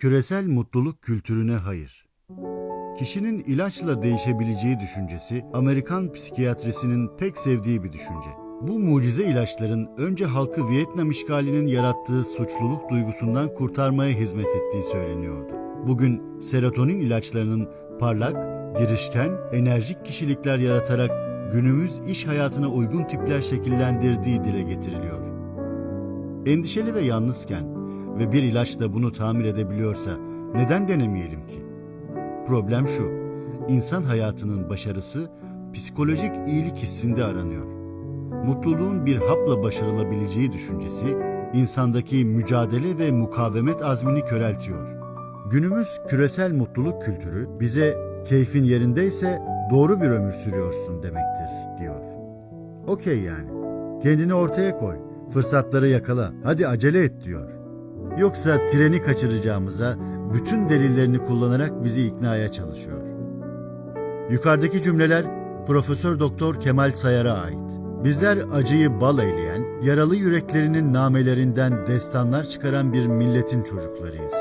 Küresel mutluluk kültürüne hayır. Kişinin ilaçla değişebileceği düşüncesi Amerikan psikiyatrisinin pek sevdiği bir düşünce. Bu mucize ilaçların önce halkı Vietnam işgalinin yarattığı suçluluk duygusundan kurtarmaya hizmet ettiği söyleniyordu. Bugün serotonin ilaçlarının parlak, girişken, enerjik kişilikler yaratarak günümüz iş hayatına uygun tipler şekillendirdiği dile getiriliyor. Endişeli ve yalnızken ve bir ilaç da bunu tamir edebiliyorsa neden denemeyelim ki? Problem şu, insan hayatının başarısı psikolojik iyilik hissinde aranıyor. Mutluluğun bir hapla başarılabileceği düşüncesi insandaki mücadele ve mukavemet azmini köreltiyor. Günümüz küresel mutluluk kültürü bize keyfin yerindeyse doğru bir ömür sürüyorsun demektir diyor. Okey yani. Kendini ortaya koy. Fırsatları yakala. Hadi acele et diyor. Yoksa treni kaçıracağımıza bütün delillerini kullanarak bizi iknaya çalışıyor. Yukarıdaki cümleler Profesör Doktor Kemal Sayar'a ait. Bizler acıyı bal eyleyen, yaralı yüreklerinin namelerinden destanlar çıkaran bir milletin çocuklarıyız.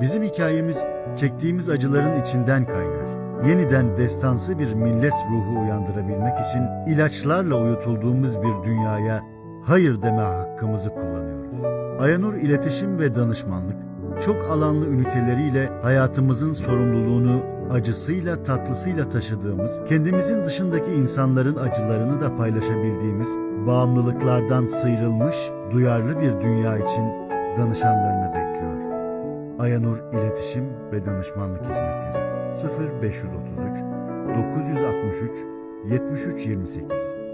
Bizim hikayemiz çektiğimiz acıların içinden kaynar. Yeniden destansı bir millet ruhu uyandırabilmek için ilaçlarla uyutulduğumuz bir dünyaya hayır deme hakkımızı kullanıyoruz. Ayanur İletişim ve Danışmanlık çok alanlı üniteleriyle hayatımızın sorumluluğunu acısıyla tatlısıyla taşıdığımız, kendimizin dışındaki insanların acılarını da paylaşabildiğimiz, bağımlılıklardan sıyrılmış, duyarlı bir dünya için danışanlarını bekliyor. Ayanur İletişim ve Danışmanlık Hizmetleri 0533 963 7328